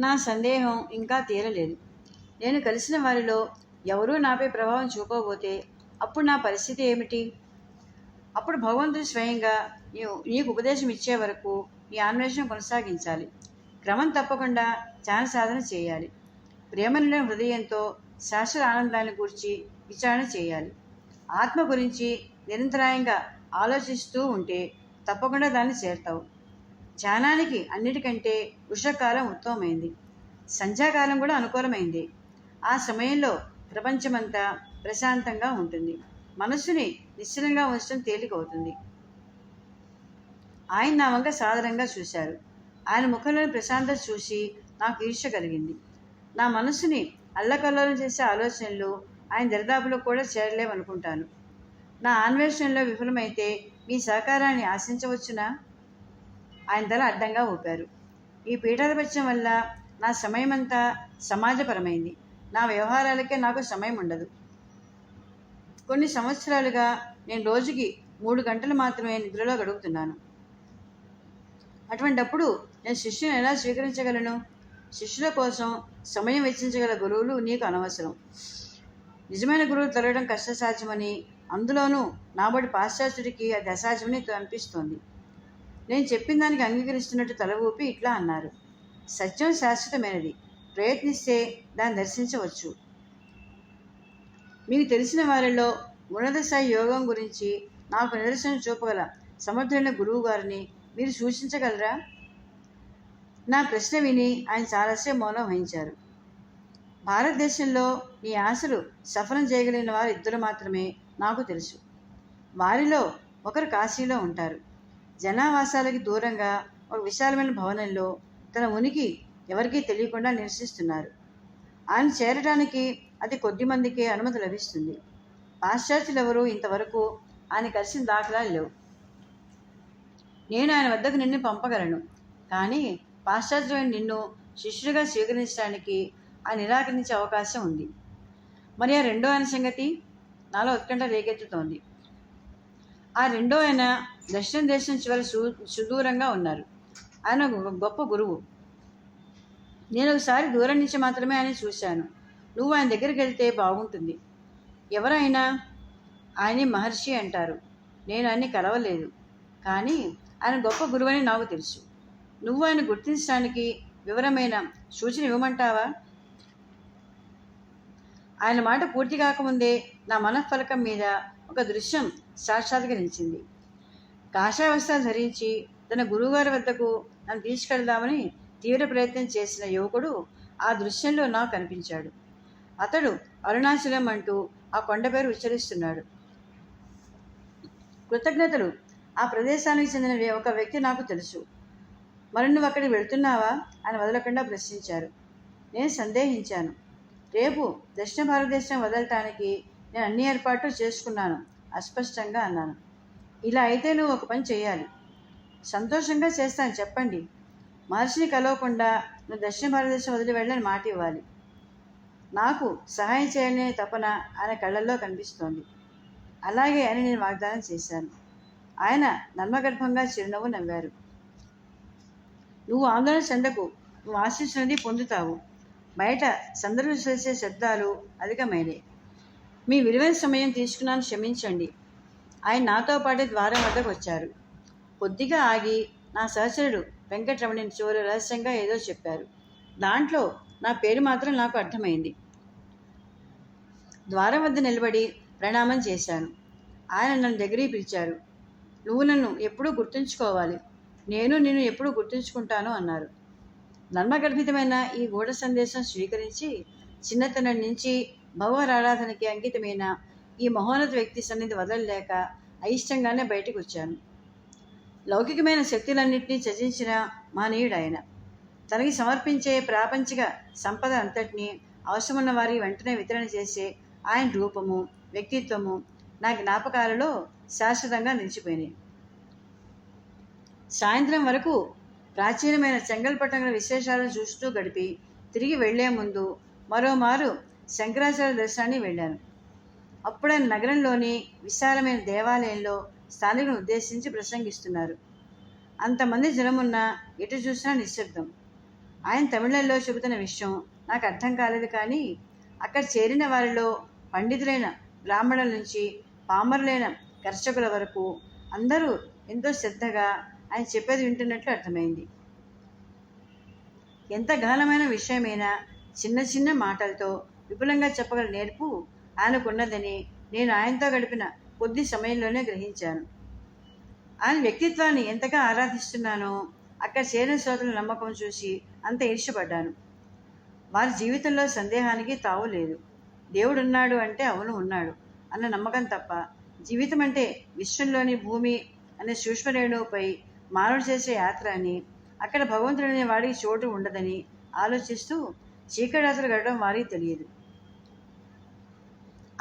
నా సందేహం ఇంకా తీరలేదు. నేను కలిసిన వారిలో ఎవరూ నాపై ప్రభావం చూపబోతే అప్పుడు నా పరిస్థితి ఏమిటి? అప్పుడు భగవంతుడు స్వయంగా నీకు ఉపదేశం ఇచ్చే వరకు ఈ అన్వేషణ కొనసాగించాలి. క్రమం తప్పకుండా ధ్యాన సాధన చేయాలి. ప్రేమ హృదయంతో శాశ్వత ఆనందాన్ని గురించి విచారణ చేయాలి. ఆత్మ గురించి నిరంతరాయంగా ఆలోచిస్తూ ఉంటే తప్పకుండా దాన్ని చేరుతావు. ధ్యానానికి అన్నిటికంటే వృషకాలం ఉత్తమమైంది. సంధ్యాకాలం కూడా అనుకూలమైంది. ఆ సమయంలో ప్రపంచమంతా ప్రశాంతంగా ఉంటుంది. మనస్సుని నిశ్చలంగా ఉంచడం తేలికవుతుంది. ఆయన నా వంక సాధారణంగా చూశారు. ఆయన ముఖంలోని ప్రశాంతత చూసి నాకు ఈర్ష కలిగింది. నా మనస్సుని అల్లకల్లోలం చేసే ఆలోచనలు ఆయన దరిదాపులో కూడా చేరలేవనుకుంటాను. నా అన్వేషణలో విఫలమైతే మీ సహకారాన్ని ఆశించవచ్చునా? ఆయన తల అడ్డంగా ఊపారు. ఈ పీఠాధిపత్యం వల్ల నా సమయమంతా సమాజపరమైంది. నా వ్యవహారాలకే నాకు సమయం ఉండదు కొన్ని సంవత్సరాలుగా నేను రోజుకి మూడు గంటలు మాత్రమే నిద్రలో గడుపుతున్నాను. అటువంటప్పుడు నేను శిష్యుని ఎలా స్వీకరించగలను? శిష్యుల కోసం సమయం వెచ్చించగల గురువులు నీకు అనవసరం. నిజమైన గురువులు తొలగడం కష్టసాధ్యమని అందులోనూ నాబడి పాశ్చాత్యుడికి అది అసాధ్యమని అనిపిస్తోంది నేను చెప్పిన దానికి అంగీకరిస్తున్నట్టు తల ఊపి ఇట్లా అన్నారు. సత్యం శాశ్వతమైనది. ప్రయత్నిస్తే దాన్ని దర్శించవచ్చు. మీకు తెలిసిన వారిలో ఉన్నత స్థాయి యోగం గురించి నాకు నిదర్శనం చూపగల సమర్థులైన గురువు గారిని మీరు సూచించగలరా? నా ప్రశ్న విని ఆయన చాలాసేపు మౌనం వహించారు. భారతదేశంలో నీ ఆశలు సఫలం చేయగలిగిన వారు ఇద్దరు మాత్రమే నాకు తెలుసు. వారిలో ఒకరు కాశీలో ఉంటారు. జనావాసాలకి దూరంగా ఒక విశాలమైన భవనంలో తన ఉనికి ఎవరికీ తెలియకుండా నివసిస్తున్నారు. ఆయన చేరడానికి అతి కొద్ది మందికి అనుమతి లభిస్తుంది. పాశ్చాత్యులు ఎవరు ఇంతవరకు ఆయన కలిసిన దాఖలాలు లేవు. నేను ఆయన వద్దకు నిన్ను పంపగలను కానీ పాశ్చాత్యులైన నిన్ను శిష్యుడిగా స్వీకరించడానికి ఆయన నిరాకరించే అవకాశం ఉంది. మరి ఆ రెండో ఆయన సంగతి నాలో ఉత్కంఠ రేకెత్తుతోంది. ఆ రెండో ఆయన దక్షిణ దేశం చివరి సు సుదూరంగా ఉన్నారు. ఆయన ఒక గొప్ప గురువు. నేను ఒకసారి దూరం నుంచి మాత్రమే ఆయన చూశాను. నువ్వు ఆయన దగ్గరికి వెళ్తే బాగుంటుంది. ఎవరైనా ఆయన్ని మహర్షి అంటారు. నేను ఆయన్ని కలవలేదు. కానీ ఆయన గొప్ప గురువని నాకు తెలుసు. నువ్వు ఆయన గుర్తించడానికి వివరమైన సూచన ఇవ్వమంటావా? ఆయన మాట పూర్తి కాకముందే నా మనఃఫలకం మీద ఒక దృశ్యం సాక్షాత్కరించింది కాషాయ ధరించి తన గురువుగారి వద్దకు నన్ను తీసుకెళ్దామని తీవ్ర ప్రయత్నం చేసిన యువకుడు ఆ దృశ్యంలో నాకు కనిపించాడు. అతడు అరుణాచలం అంటూ ఆ కొండ పేరు ఉచ్చరిస్తున్నాడు. కృతజ్ఞతలు. ఆ ప్రదేశానికి చెందిన ఒక వ్యక్తి నాకు తెలుసు. మరి నువ్వు అక్కడికి వెళ్తున్నావా? అని వదలకుండా ప్రశ్నించారు. నేను సందేహించాను. రేపు దక్షిణ భారతదేశం వదలటానికి నేను అన్ని ఏర్పాట్లు చేసుకున్నాను. అస్పష్టంగా అన్నాను. ఇలా అయితే నువ్వు ఒక పని చేయాలి. సంతోషంగా చేస్తాను చెప్పండి. మహర్షిని కలవకుండా నువ్వు దక్షిణ భారతదేశం వదిలి వెళ్ళని మాట ఇవ్వాలి. నాకు సహాయం చేయాలనే తపన ఆయన కళ్ళల్లో కనిపిస్తోంది. అలాగే అని నేను వాగ్దానం చేశాను. ఆయన నర్మగర్భంగా చిరునవ్వు నవ్వారు. నువ్వు ఆందోళన చెందకు నువ్వు ఆశించినది పొందుతావు. బయట సందర్భ చేసే శబ్దాలు అధికమైనవి మీ విలువైన సమయం తీసుకున్నాను క్షమించండి. ఆయన నాతో పాటే ద్వారం వద్దకు వచ్చారు. కొద్దిగా ఆగి నా సహచరుడు వెంకటరమణిని చివరి రహస్యంగా ఏదో చెప్పారు. దాంట్లో నా పేరు మాత్రం నాకు అర్థమైంది. ద్వారం వద్ద నిలబడి ప్రణామం చేశాను. ఆయన నన్ను దగ్గరికి పిలిచారు. నువ్వు నన్ను ఎప్పుడూ గుర్తుంచుకోవాలి. నేను నిన్ను ఎప్పుడూ గుర్తుంచుకుంటాను అన్నారు. నర్మగర్భితమైన ఈ గూఢ సందేశం స్వీకరించి చిన్నతనం నుంచి భగవరారాధనకి అంకితమైన ఈ మహోన్నత వ్యక్తి సన్నిధి వదలలేక అయిష్టంగానే బయటకు వచ్చాను. లౌకికమైన శక్తులన్నింటినీ త్యజించిన మానీయుడు ఆయన తనకి సమర్పించే ప్రాపంచిక సంపద అంతటినీ అవసరమున్న వారి వెంటనే వితరణ చేసే ఆయన రూపము వ్యక్తిత్వము నా జ్ఞాపకాలలో శాశ్వతంగా నిలిచిపోయినాయి. సాయంత్రం వరకు ప్రాచీనమైన చెంగల్పట్టణ విశేషాలను చూస్తూ గడిపి తిరిగి వెళ్ళే ముందు మరోమారు శంకరాచార్య దర్శనాన్ని వెళ్ళాను. అప్పుడే నగరంలోని విశాలమైన దేవాలయంలో స్థానికులను ఉద్దేశించి ప్రసంగిస్తున్నారు. అంతమంది జనమున్న ఎటు చూసినా నిశ్శబ్దం. ఆయన తమిళంలో చెబుతున్న విషయం నాకు అర్థం కాలేదు కానీ అక్కడ చేరిన వారిలో పండితులైన బ్రాహ్మణుల నుంచి పామరులైన కర్షకుల వరకు అందరూ ఎంతో శ్రద్ధగా ఆయన చెప్పేది వింటున్నట్లు అర్థమైంది. ఎంత గహనమైన విషయమైనా చిన్న చిన్న మాటలతో విపులంగా చెప్పగల నేర్పు ఆయనకున్నదని నేను ఆయనతో గడిపిన కొద్ది సమయంలోనే గ్రహించాను. ఆయన వ్యక్తిత్వాన్ని ఎంతగా ఆరాధిస్తున్నానో అక్కడ చేరిన శ్రోతల నమ్మకం చూసి అంత ఈర్ష్యపడ్డాను. వారి జీవితంలో సందేహానికి తావు లేదు. దేవుడున్నాడు అంటే అవును ఉన్నాడు అన్న నమ్మకం తప్ప జీవితం అంటే విశ్వంలోని భూమి అనే సూక్ష్మరేణువుపై మానవుడు చేసే యాత్ర అని అక్కడ భగవంతుడు అనే వాడికి చోటు ఉండదని ఆలోచిస్తూ చీకటి రాత్రులు గడడం వారికి తెలియదు.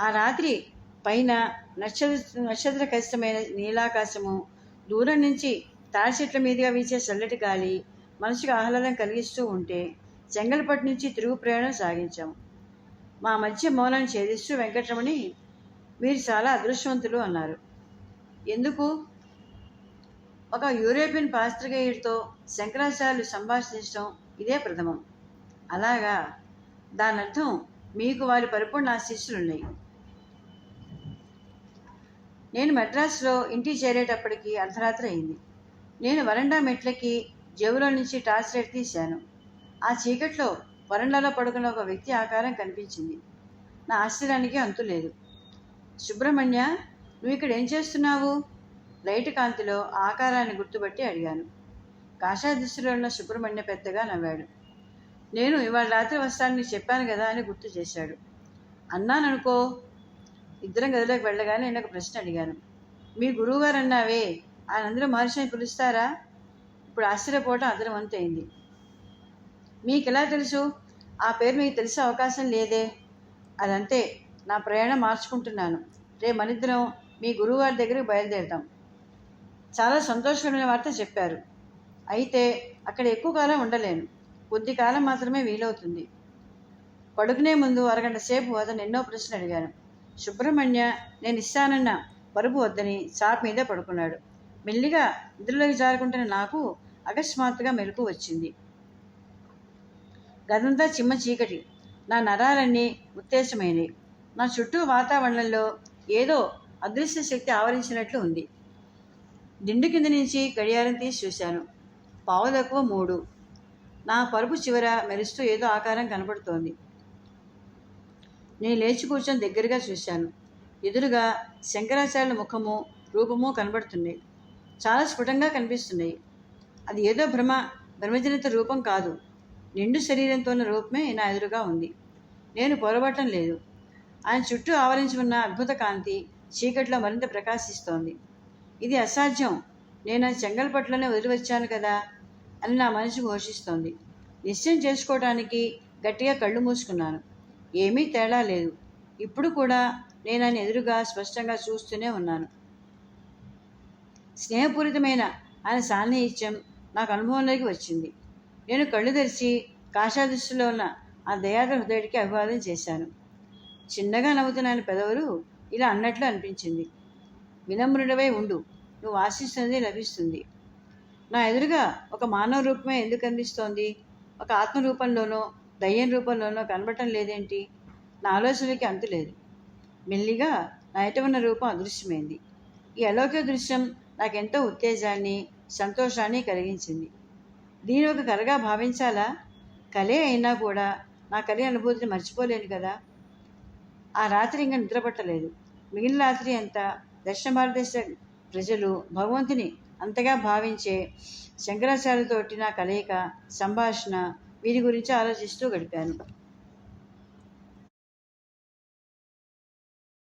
ఆ రాత్రి పైన నక్షత్ర నక్షత్ర ఖచ్చితమైన నీలాకాశము దూరం నుంచి తాడి చెట్ల మీదుగా వీచే చల్లటి గాలి మనసుకు ఆహ్లాదం కలిగిస్తూ ఉంటే చెంగల్పట్టు నుంచి తిరుగు ప్రయాణం సాగించాము మా మధ్య మౌనాన్ని ఛేదిస్తూ వెంకటరమణి మీరు చాలా అదృష్టవంతులు అన్నారు. ఎందుకు? ఒక యూరోపియన్ పాస్త్రికేయుడితో శంకరాచార్యులు సంభాషించడం ఇదే ప్రథమం. అలాగా? దానర్థం మీకు వారి పరిపూర్ణ ఆశీస్సులున్నాయి. నేను మద్రాసులో ఇంటికి చేరేటప్పటికి అర్ధరాత్రి అయింది. నేను వరండా మెట్లకి జేబులో నుంచి టార్చ్ లైట్ తీశాను. ఆ చీకట్లో వరండాలో పడుకున్న ఒక వ్యక్తి ఆకారం కనిపించింది. నా ఆశ్చర్యానికి అంతు లేదు. సుబ్రహ్మణ్య నువ్వు ఇక్కడ ఏం చేస్తున్నావు? లైట్ కాంతిలో ఆకారాన్ని గుర్తుపట్టి అడిగాను. కాషాయ ఉన్న సుబ్రహ్మణ్య పెద్దగా నవ్వాడు. నేను ఇవాళ రాత్రి వస్తానని చెప్పాను కదా అని గుర్తు చేశాడు. అన్నాననుకో ఇద్దరం గదిలోకి వెళ్ళగానే నేను ఒక ప్రశ్న అడిగాను. మీ గురువుగారు అన్నావే ఆయన అందరూ మహర్షిని పిలుస్తారా? ఇప్పుడు ఆశ్చర్యపోవటం అతను వంతైంది మీకు ఎలా తెలుసు? ఆ పేరు మీకు తెలిసే అవకాశం లేదే. అదంతే నా ప్రయాణం మార్చుకుంటున్నాను. రేపు మనిద్దరం మీ గురువుగారి దగ్గరికి బయలుదేరుతాం చాలా సంతోషకరమైన వార్త చెప్పారు. అయితే అక్కడ ఎక్కువ కాలం ఉండలేను. కొద్ది కాలం మాత్రమే వీలవుతుంది. పడుకునే ముందు అరగంట సేపు అతను ఎన్నో ప్రశ్నలు అడిగాను. సుబ్రహ్మణ్య నేను ఇస్తానన్న పరుపు వద్దని చాప్ మీదే పడుకున్నాడు. మెల్లిగా నిద్రలోకి జారుకుంటున్న నాకు అకస్మాత్తుగా మెలకు వచ్చింది. గదంతా చిమ్మ చీకటి. నా నరాలన్నీ ఉత్తేజమైనవి నా చుట్టూ వాతావరణంలో ఏదో అదృశ్య శక్తి ఆవరించినట్లు ఉంది. దిండు కింద నుంచి గడియారం తీసి చూశాను. పావు తక్కువ మూడు. నా పరుపు చివర మెరుస్తూ ఏదో ఆకారం కనపడుతోంది. నేను లేచి కూర్చొని దగ్గరగా చూశాను. ఎదురుగా శంకరాచార్యుల ముఖము రూపము కనబడుతున్నాయి. చాలా స్ఫుటంగా కనిపిస్తున్నాయి. అది ఏదో భ్రమ భ్రమజనిత రూపం కాదు. నిండు శరీరంతో ఉన్న రూపమే నా ఎదురుగా ఉంది. నేను పొరబడటం లేదు. ఆయన చుట్టూ ఆవరించి ఉన్న అద్భుత కాంతి చీకట్లో మరింత ప్రకాశిస్తోంది. ఇది అసాధ్యం. నేను చెంగల్పట్లోనే వదిలివచ్చాను కదా అని నా మనసు ఘోషిస్తోంది. నిశ్చయం చేసుకోవడానికి గట్టిగా కళ్ళు మూసుకున్నాను. ఏమీ తేడా లేదు. ఇప్పుడు కూడా నేను ఆయన ఎదురుగా స్పష్టంగా చూస్తూనే ఉన్నాను. స్నేహపూరితమైన ఆయన సాన్నిహిత్యం నాకు అనుభవంలోకి వచ్చింది. నేను కళ్ళు తెరిచి కాషాదృష్టిలో ఉన్న ఆ దయాద్ర హృదయుడికి అభివాదం చేశాను. చిన్నగా నవ్వుతున్న ఆయన పెదవులు ఇలా అన్నట్లు అనిపించింది. వినమ్రుడవై ఉండు నువ్వు ఆశిస్తున్నది లభిస్తుంది. నా ఎదురుగా ఒక మానవ రూపమే ఎందుకు కనిపిస్తోంది? ఒక ఆత్మ రూపంలోనో దయ్యం రూపంలోనో కనబడటం లేదేంటి? నా ఆలోచనలకి అంతులేదు మెల్లిగా నా ఉన్న రూపం అదృశ్యమైంది. ఈ అలౌకిక దృశ్యం నాకెంతో ఉత్తేజాన్ని సంతోషాన్ని కలిగించింది. దీని ఒక కలగా భావించాలా? కలే అయినా కూడా నా కలి అనుభూతిని మర్చిపోలేను కదా? ఆ రాత్రి ఇంకా నిద్రపట్టలేదు. మిగిలిన రాత్రి అంతా దక్షిణ భారతదేశ ప్రజలు భగవంతుని అంతగా భావించే శంకరాచార్యతోటి నా కలయిక సంభాషణ వీరి గురించి ఆలోచిస్తూ గడిపాను.